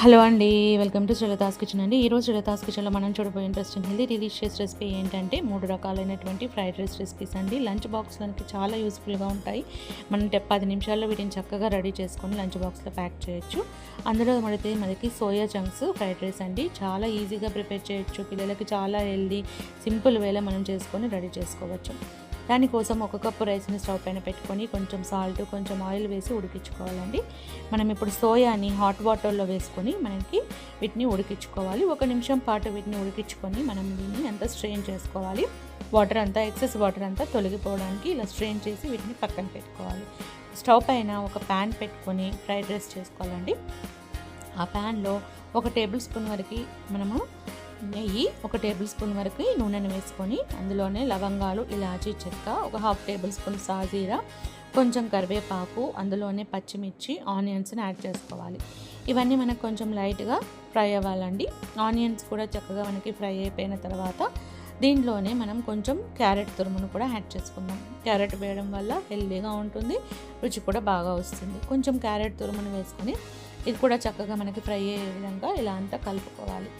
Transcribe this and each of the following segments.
Hello అండి welcome to Srilatha's kitchen అండి. ఈరోజు శ్రీలతాస్ కిచెన్లో మనం చూడబోయే ఇంట్రెస్టింగ్ హెల్దీ డిలీషియస్ రెసిపీ ఏంటంటే మూడు రకాలైనటువంటి ఫ్రైడ్ రైస్ రెసిపీస్ అండి. లంచ్ బాక్స్లకి చాలా యూస్ఫుల్గా ఉంటాయి. మనం పది నిమిషాల్లో వీటిని చక్కగా రెడీ చేసుకొని లంచ్ బాక్స్లో ప్యాక్ చేయొచ్చు. అందులో మనకి మనకి సోయా చంక్స్ ఫ్రైడ్ రైస్ అండి. చాలా ఈజీగా ప్రిపేర్ చేయొచ్చు. పిల్లలకి చాలా హెల్దీ సింపుల్ వేలో మనం చేసుకొని రెడీ చేసుకోవచ్చు. దానికోసం ఒక కప్పు రైస్ని స్టవ్ పైన పెట్టుకొని కొంచెం సాల్ట్ కొంచెం ఆయిల్ వేసి ఉడికించుకోవాలండి. మనం ఇప్పుడు సోయాని హాట్ వాటర్లో వేసుకొని మనకి వీటిని ఉడికించుకోవాలి. ఒక నిమిషం పాటు వీటిని ఉడికించుకొని మనం దీన్ని అంతా స్ట్రెయిన్ చేసుకోవాలి. వాటర్ అంతా ఎక్సెస్ వాటర్ అంతా తొలగిపోవడానికి ఇలా స్ట్రెయిన్ చేసి వీటిని పక్కన పెట్టుకోవాలి. స్టవ్ పైన ఒక ప్యాన్ పెట్టుకొని ఫ్రైడ్ రైస్ చేసుకోవాలండి. ఆ ప్యాన్లో ఒక టేబుల్ స్పూన్ వరకు మనము నెయ్యి ఒక టేబుల్ స్పూన్ వరకు నూనెను వేసుకొని అందులోనే లవంగాలు ఇలాచీ చెక్క ఒక హాఫ్ టేబుల్ స్పూన్ సాజీరా కొంచెం కరివేపాకు అందులోనే పచ్చిమిర్చి ఆనియన్స్ని యాడ్ చేసుకోవాలి. ఇవన్నీ మనకు కొంచెం లైట్గా ఫ్రై అవ్వాలండి. ఆనియన్స్ కూడా చక్కగా మనకి ఫ్రై అయిపోయిన తర్వాత దీంట్లోనే మనం కొంచెం క్యారెట్ తురుమును కూడా యాడ్ చేసుకుందాం. క్యారెట్ వేయడం వల్ల హెల్దీగా ఉంటుంది రుచి కూడా బాగా వస్తుంది. కొంచెం క్యారెట్ తురుమును వేసుకొని ఇది కూడా చక్కగా మనకి ఫ్రై అయ్యే విధంగా ఇలా అంతా కలుపుకోవాలి.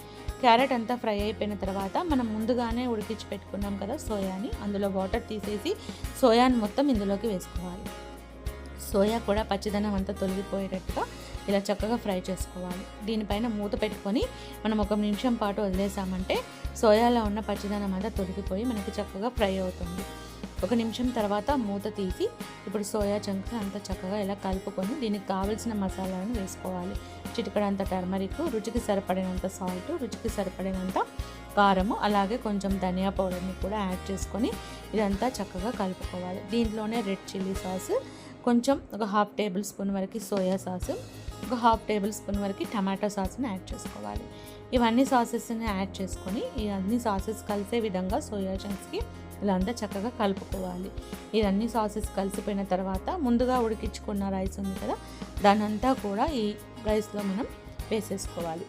క్యారెట్ అంతా ఫ్రై అయిపోయిన తర్వాత మనం ముందుగానే ఉడికించి పెట్టుకున్నాం కదా సోయాని. అందులో వాటర్ తీసేసి సోయాని మొత్తం ఇందులోకి వేసుకోవాలి. సోయా కూడా పచ్చిదనం అంతా తొలగిపోయేటట్టుగా ఇలా చక్కగా ఫ్రై చేసుకోవాలి. దీనిపైన మూత పెట్టుకొని మనం ఒక నిమిషం పాటు వదిలేసామంటే సోయాలో ఉన్న పచ్చిదనం అంతా తొలగిపోయి మనకి చక్కగా ఫ్రై అవుతుంది. ఒక నిమిషం తర్వాత మూత తీసి ఇప్పుడు సోయా చంక్ అంతా చక్కగా ఇలా కలుపుకొని దీనికి కావలసిన మసాలాను వేసుకోవాలి. చిటికడంత టర్మరిక్ రుచికి సరిపడినంత సాల్ట్ రుచికి సరిపడినంత కారము అలాగే కొంచెం ధనియా పౌడర్ని కూడా యాడ్ చేసుకొని ఇదంతా చక్కగా కలుపుకోవాలి. దీంట్లోనే రెడ్ చిల్లీ సాస్ కొంచెం ఒక హాఫ్ టేబుల్ స్పూన్ వరకు సోయా సాస్ ఒక హాఫ్ టేబుల్ స్పూన్ వరకు టమాటో సాస్ని యాడ్ చేసుకోవాలి. ఇవన్నీ సాసెస్ని యాడ్ చేసుకొని ఈ అన్ని సాసెస్ కలిసే విధంగా సోయా చంక్స్కి ఇలా అంతా చక్కగా కలుపుకోవాలి. ఇవన్నీ సాసెస్ కలిసిపోయిన తర్వాత ముందుగా ఉడికించుకున్న రైస్ ఉంది కదా దానంతా కూడా ఈ రైస్లో మనం వేసేసుకోవాలి.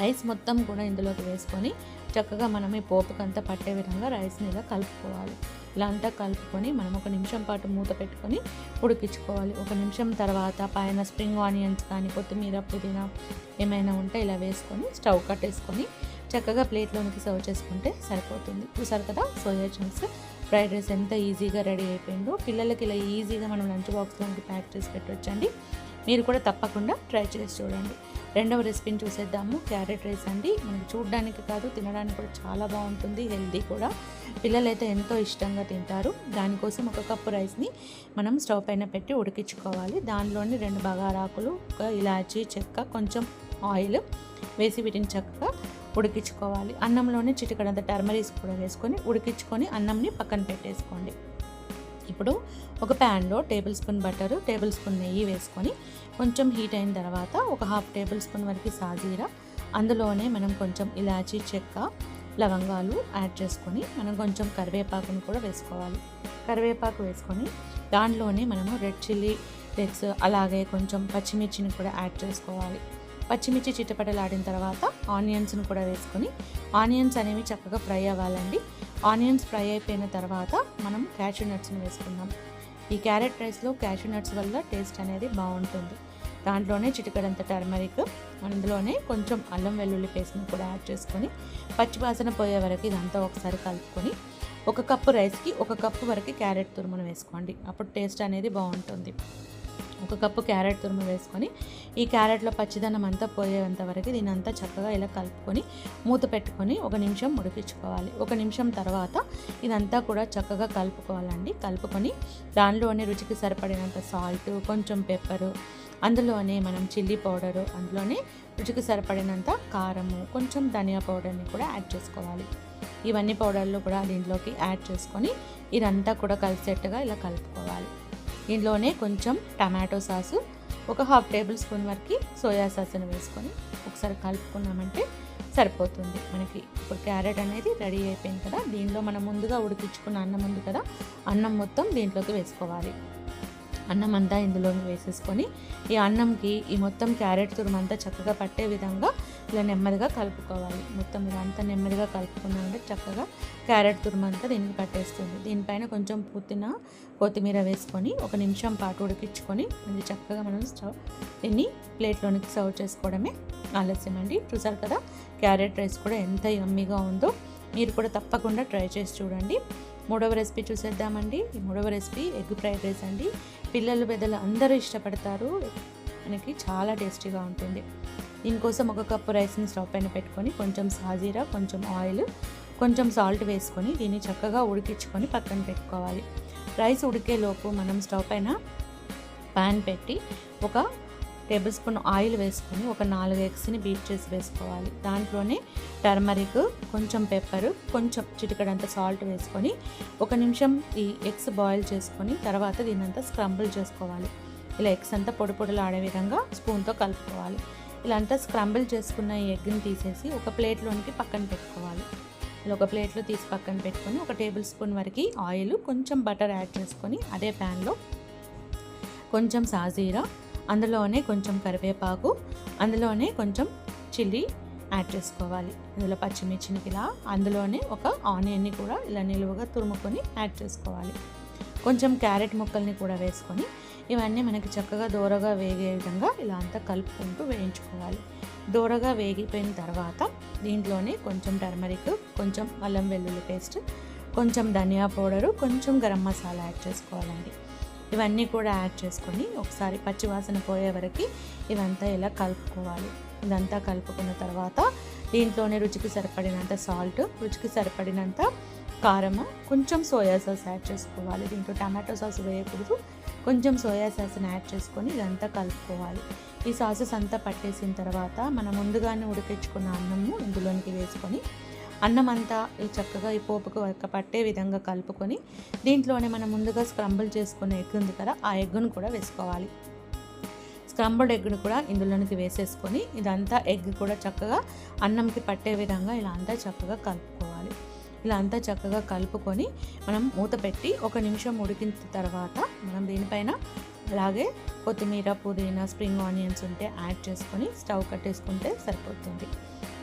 రైస్ మొత్తం కూడా ఇందులోకి వేసుకొని చక్కగా మనం ఈ పోపుకంతా పట్టే విధంగా రైస్ని ఇలా కలుపుకోవాలి. ఇలా అంతా కలుపుకొని మనం ఒక నిమిషం పాటు మూత పెట్టుకొని ఉడికించుకోవాలి. ఒక నిమిషం తర్వాత పైన స్ప్రింగ్ ఆనియన్స్ కానీ కొత్తిమీర పుదీనా ఏమైనా ఉంటే ఇలా వేసుకొని స్టవ్ కట్టేసుకొని చక్కగా ప్లేట్లోనికి సర్వ్ చేసుకుంటే సరిపోతుంది. చూసారు కదా? సోయా చంక్స్ ఫ్రైడ్ రైస్ ఎంత ఈజీగా రెడీ అయిపోయిందో. పిల్లలకి ఇలా ఈజీగా మనం లంచ్ బాక్స్లోకి ప్యాక్ చేసి పెట్టవచ్చండి మీరు కూడా తప్పకుండా ట్రై చేసి చూడండి. రెండవ రెసిపీని చూసేద్దాము. క్యారెట్ రైస్ అండి. మనకి చూడడానికి కాదు తినడానికి కూడా చాలా బాగుంటుంది హెల్దీ కూడా. పిల్లలైతే ఎంతో ఇష్టంగా తింటారు. దానికోసం ఒక కప్పు రైస్ని మనం స్టవ్ పైన పెట్టి ఉడికించుకోవాలి. దానిలోని రెండు బగారాకులు ఒక ఇలాచీ చెక్క కొంచెం ఆయిల్ వేసి వీటిని చక్కగా ఉడికించుకోవాలి. అన్నంలోనే చిటికడంత టర్మరీస్ కూడా వేసుకొని ఉడికించుకొని అన్నంని పక్కన పెట్టేసుకోండి. ఇప్పుడు ఒక ప్యాన్లో tablespoon butter tablespoon నెయ్యి వేసుకొని కొంచెం హీట్ అయిన తర్వాత ఒక హాఫ్ టేబుల్ స్పూన్ వరకు సాజీరా అందులోనే మనం కొంచెం ఇలాచీ చెక్క లవంగాలు యాడ్ చేసుకొని మనం కొంచెం కరివేపాకును కూడా వేసుకోవాలి. కరివేపాకు వేసుకొని దాంట్లోనే మనము రెడ్ చిల్లీ ఫ్లేక్స్ అలాగే కొంచెం పచ్చిమిర్చిని కూడా యాడ్ చేసుకోవాలి. పచ్చిమిర్చి చిట్టపటలాడిన తర్వాత ఆనియన్స్ను కూడా వేసుకొని ఆనియన్స్ అనేవి చక్కగా ఫ్రై అవ్వాలండి. ఆనియన్స్ ఫ్రై అయిపోయిన తర్వాత మనం క్యాషూ నట్స్ని వేసుకుందాం. ఈ క్యారెట్ రైస్లో క్యాషూ నట్స్ వల్ల టేస్ట్ అనేది బాగుంటుంది. దాంట్లోనే చిటికడంత టర్మరిక్ అందులోనే కొంచెం అల్లం వెల్లుల్లి పేస్ట్ని కూడా యాడ్ చేసుకొని పచ్చివాసన పోయే వరకు ఇదంతా ఒకసారి కలుపుకొని ఒక కప్పు రైస్కి ఒక కప్పు వరకు క్యారెట్ తురుమును వేసుకోండి. అప్పుడు టేస్ట్ అనేది బాగుంటుంది. ఒక కప్పు క్యారెట్ తురుము వేసుకొని ఈ క్యారెట్లో పచ్చిదనం అంతా పోయేంత వరకు దీని అంతా చక్కగా ఇలా కలుపుకొని మూత పెట్టుకొని ఒక నిమిషం ఉడికించుకోవాలి. ఒక నిమిషం తర్వాత ఇదంతా కూడా చక్కగా కలుపుకోవాలండి. కలుపుకొని దానిలోనే రుచికి సరిపడినంత సాల్ట్ కొంచెం పెప్పరు అందులోనే మనం చిల్లీ పౌడరు అందులోనే రుచికి సరిపడినంత కారము కొంచెం ధనియా పౌడర్ని కూడా యాడ్ చేసుకోవాలి. ఇవన్నీ పౌడర్లు కూడా దీంట్లోకి యాడ్ చేసుకొని ఇదంతా కూడా కలిసేట్టుగా ఇలా కలుపుకోవాలి. దీంట్లోనే కొంచెం టమాటో సాసు ఒక హాఫ్ టేబుల్ స్పూన్ వరకు సోయా సాస్ని వేసుకొని ఒకసారి కలుపుకున్నామంటే సరిపోతుంది. మనకి ఇప్పుడు క్యారెట్ అనేది రెడీ అయిపోయింది కదా దీనిలో మనం ముందుగా ఉడికించుకున్న అన్నం ఉంది కదా అన్నం మొత్తం దీంట్లోకి వేసుకోవాలి. అన్నం అంతా ఇందులోకి వేసేసుకొని ఈ అన్నంకి ఈ మొత్తం క్యారెట్ తురుమంతా చక్కగా పట్టే విధంగా ఇట్లా నెమ్మదిగా కలుపుకోవాలి. మొత్తం ఇదంతా నెమ్మదిగా కలుపుకున్నామంటే చక్కగా క్యారెట్ తురుమంతా దీనికి పట్టేస్తుంది. దీనిపైన కొంచెం పుదీనా కొత్తిమీర వేసుకొని ఒక నిమిషం పాటు ఉడికించుకొని ఇది చక్కగా మనం స్టవ్ దీన్ని ప్లేట్లోనికి సర్వ్ చేసుకోవడమే ఆలస్యం అండి. చూసారు కదా క్యారెట్ రైస్ కూడా ఎంత యమ్మీగా ఉందో. మీరు కూడా తప్పకుండా ట్రై చేసి చూడండి. మూడవ రెసిపీ చూసేద్దామండి. ఈ మూడవ రెసిపీ ఎగ్ ఫ్రైడ్ రైస్ అండి. పిల్లలు పెద్దలు అందరూ ఇష్టపడతారు. మనకి చాలా టేస్టీగా ఉంటుంది. దీనికోసం ఒక కప్పు రైస్ని స్టవ్ పైన పెట్టుకొని కొంచెం సాజీరా కొంచెం ఆయిల్ కొంచెం సాల్ట్ వేసుకొని దీన్ని చక్కగా ఉడికించుకొని పక్కన పెట్టుకోవాలి. రైస్ ఉడికేలోపు మనం స్టవ్ పైన ప్యాన్ పెట్టి ఒక టేబుల్ స్పూన్ ఆయిల్ వేసుకొని ఒక నాలుగు ఎగ్స్ని బీట్ చేసి వేసుకోవాలి. దాంట్లోనే టర్మరిక్ కొంచెం పెప్పర్ కొంచెం చిటికడంత సాల్ట్ వేసుకొని ఒక నిమిషం ఈ ఎగ్స్ బాయిల్ చేసుకొని తర్వాత దీనంతా స్క్రంబుల్ చేసుకోవాలి. ఇలా ఎగ్స్ అంతా పొడి పొడిలు ఆడే విధంగా స్పూన్తో కలుపుకోవాలి. ఇలా స్క్రంబుల్ చేసుకున్న ఈ ఎగ్ని తీసేసి ఒక ప్లేట్లోనికి పక్కన పెట్టుకోవాలి. ఇలా ఒక ప్లేట్లో తీసి పక్కన పెట్టుకొని ఒక టేబుల్ స్పూన్ వరకు ఆయిల్ కొంచెం బటర్ యాడ్ చేసుకొని అదే ప్యాన్లో కొంచెం సాజీరా అందులోనే కొంచెం కరివేపాకు అందులోనే కొంచెం చిల్లీ యాడ్ చేసుకోవాలి. ఇందులో పచ్చిమిర్చిని ఇలా అందులోనే ఒక ఆనియన్ని కూడా ఇలా నిలువుగా తురుముకొని యాడ్ చేసుకోవాలి. కొంచెం క్యారెట్ ముక్కల్ని కూడా వేసుకొని ఇవన్నీ మనకి చక్కగా దూరగా వేగే విధంగా ఇలా అంతా కలుపుకుంటూ వేయించుకోవాలి. దూరగా వేగిపోయిన తర్వాత దీంట్లోనే కొంచెం టర్మరిక్ కొంచెం అల్లం వెల్లుల్లి పేస్ట్ కొంచెం ధనియా పౌడరు కొంచెం గరం మసాలా యాడ్ చేసుకోవాలండి. ఇవన్నీ కూడా యాడ్ చేసుకొని ఒకసారి పచ్చివాసన పోయే వరకు ఇవంతా ఇలా కలుపుకోవాలి. ఇదంతా కలుపుకున్న తర్వాత దీంట్లోనే రుచికి సరిపడినంత సాల్ట్ రుచికి సరిపడినంత కారము కొంచెం సోయా సాస్ యాడ్ చేసుకోవాలి. దీంట్లో టమాటో సాస్ వేయకూడదు. కొంచెం సోయా సాస్ని యాడ్ చేసుకొని ఇదంతా కలుపుకోవాలి. ఈ సాసెస్ అంతా పట్టేసిన తర్వాత మనం ముందుగానే ఉడికించుకున్న అన్నము ఇందులోనికి వేసుకొని అన్నం అంతా ఈ చక్కగా ఈ పోపుకు పట్టే విధంగా కలుపుకొని దీంట్లోనే మనం ముందుగా స్క్రంబుల్ చేసుకునే ఎగ్ ఉంది కదా ఆ ఎగ్గును కూడా వేసుకోవాలి. స్క్రంబుల్డ్ ఎగ్ను కూడా ఇందులోనికి వేసేసుకొని ఇదంతా ఎగ్ కూడా చక్కగా అన్నంకి పట్టే విధంగా ఇలా అంతా చక్కగా కలుపుకోవాలి. ఇలా అంతా చక్కగా కలుపుకొని మనం మూత పెట్టి ఒక నిమిషం ఉడికిన తర్వాత మనం దీనిపైన అలాగే కొత్తిమీర పుదీనా స్ప్రింగ్ ఆనియన్స్ ఉంటే యాడ్ చేసుకొని స్టవ్ కట్టేసుకుంటే సరిపోతుంది.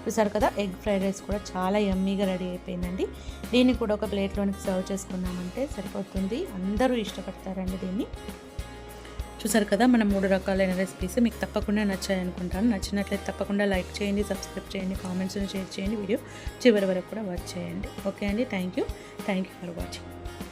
చూసారు కదా ఎగ్ ఫ్రైడ్ రైస్ కూడా చాలా యమ్మీగా రెడీ అయిపోయిందండి. దీన్ని కూడా ఒక ప్లేట్లోనికి సర్వ్ చేసుకున్నామంటే సరిపోతుంది. అందరూ ఇష్టపడతారండి దీన్ని. చూసారు కదా మన మూడు రకాలైన రెసిపీస్ మీకు తప్పకుండా నచ్చాయి అనుకుంటాను నచ్చినట్లయితే తప్పకుండా లైక్ చేయండి సబ్స్క్రైబ్ చేయండి కామెంట్స్ షేర్ చేయండి వీడియో చివరి వరకు కూడా వాచ్ చేయండి. ఓకే అండి thank you thank you for watching